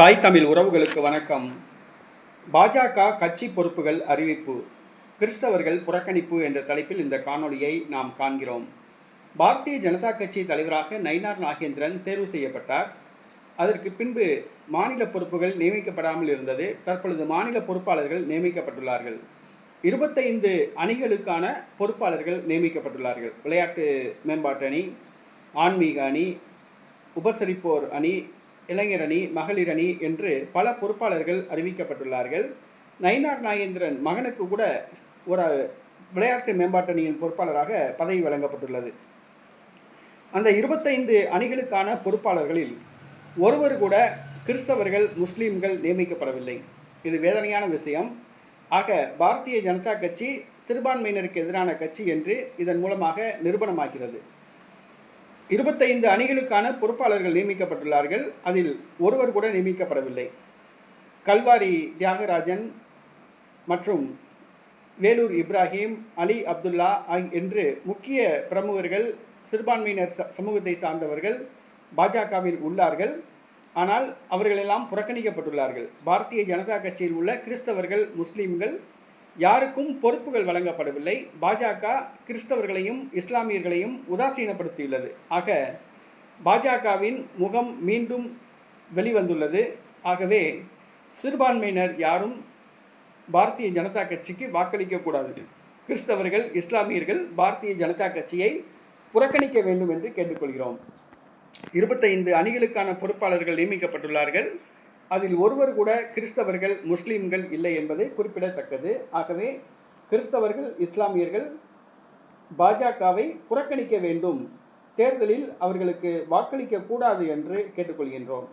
தாய் தமிழ் உறவுகளுக்கு வணக்கம். பாஜக கட்சி பொறுப்புகள் அறிவிப்பு. கிறிஸ்தவர்கள் புறக்கணிப்பு என்ற தலைப்பில் இந்த காணொளியை நாம் காண்கிறோம். பாரதிய ஜனதா கட்சி தலைவராக நயினார் நாகேந்திரன் தேர்வு செய்யப்பட்டார். அதற்கு பின்பு மாநில பொறுப்புகள் நியமிக்கப்படாமல் இருந்தது. தற்பொழுது மாநில பொறுப்பாளர்கள் நியமிக்கப்பட்டுள்ளார்கள். இருபத்தைந்து அணிகளுக்கான பொறுப்பாளர்கள் நியமிக்கப்பட்டுள்ளார்கள். விளையாட்டு மேம்பாட்டு அணி ஆன்மீக அணி உபசரிப்போர் அணி இளைஞர் அணி என்று பல பொறுப்பாளர்கள் அறிவிக்கப்பட்டுள்ளார்கள். நயினார் நாகேந்திரன் மகனுக்கு கூட ஒரு விளையாட்டு மேம்பாட்டு அணியின் பொறுப்பாளராக பதவி வழங்கப்பட்டுள்ளது. அந்த இருபத்தைந்து அணிகளுக்கான பொறுப்பாளர்களில் ஒருவர் கூட கிறிஸ்தவர்கள் முஸ்லீம்கள் நியமிக்கப்படவில்லை. இது வேதனையான விஷயம். ஆக பாரதிய ஜனதா கட்சி சிறுபான்மையினருக்கு எதிரான கட்சி என்று இதன் மூலமாக நிரூபணமாகிறது. இருபத்தைந்து அணிகளுக்கான பொறுப்பாளர்கள் நியமிக்கப்பட்டுள்ளார்கள். அதில் ஒருவர் கூட நியமிக்கப்படவில்லை. கல்வாரி தியாகராஜன் மற்றும் வேலூர் இப்ராஹிம் அலி அப்துல்லா என்று முக்கிய பிரமுகர்கள் சிறுபான்மையினர் ச- சமூகத்தை சார்ந்தவர்கள் பாஜகவில் உள்ளார்கள். ஆனால் அவர்களெல்லாம் புறக்கணிக்கப்பட்டுள்ளார்கள். பாரதிய ஜனதா கட்சியில் உள்ள கிறிஸ்தவர்கள் முஸ்லீம்கள் யாருக்கும் பொறுப்புகள் வழங்கப்படவில்லை. பாஜக கிறிஸ்தவர்களையும் இஸ்லாமியர்களையும் உதாசீனப்படுத்தியுள்ளது. ஆக பாஜகவின் முகம் மீண்டும் வெளிவந்துள்ளது. ஆகவே சிறுபான்மையினர் யாரும் பாரதிய ஜனதா கட்சிக்கு வாக்களிக்கக்கூடாது கிறிஸ்தவர்கள் இஸ்லாமியர்கள் பாரதிய ஜனதா கட்சியை புறக்கணிக்க வேண்டும் என்று கேட்டுக்கொள்கிறோம். இருபத்தைந்து அணிகளுக்கான பொறுப்பாளர்கள் நியமிக்கப்பட்டுள்ளார்கள். அதில் ஒருவர் கூட கிறிஸ்தவர்கள் முஸ்லீம்கள் இல்லை என்பது குறிப்பிடத்தக்கது. ஆகவே கிறிஸ்தவர்கள் இஸ்லாமியர்கள் பாஜகவை புறக்கணிக்க வேண்டும். தேர்தலில் அவர்களுக்கு வாக்களிக்க கூடாது என்று கேட்டுக்கொள்கின்றோம்.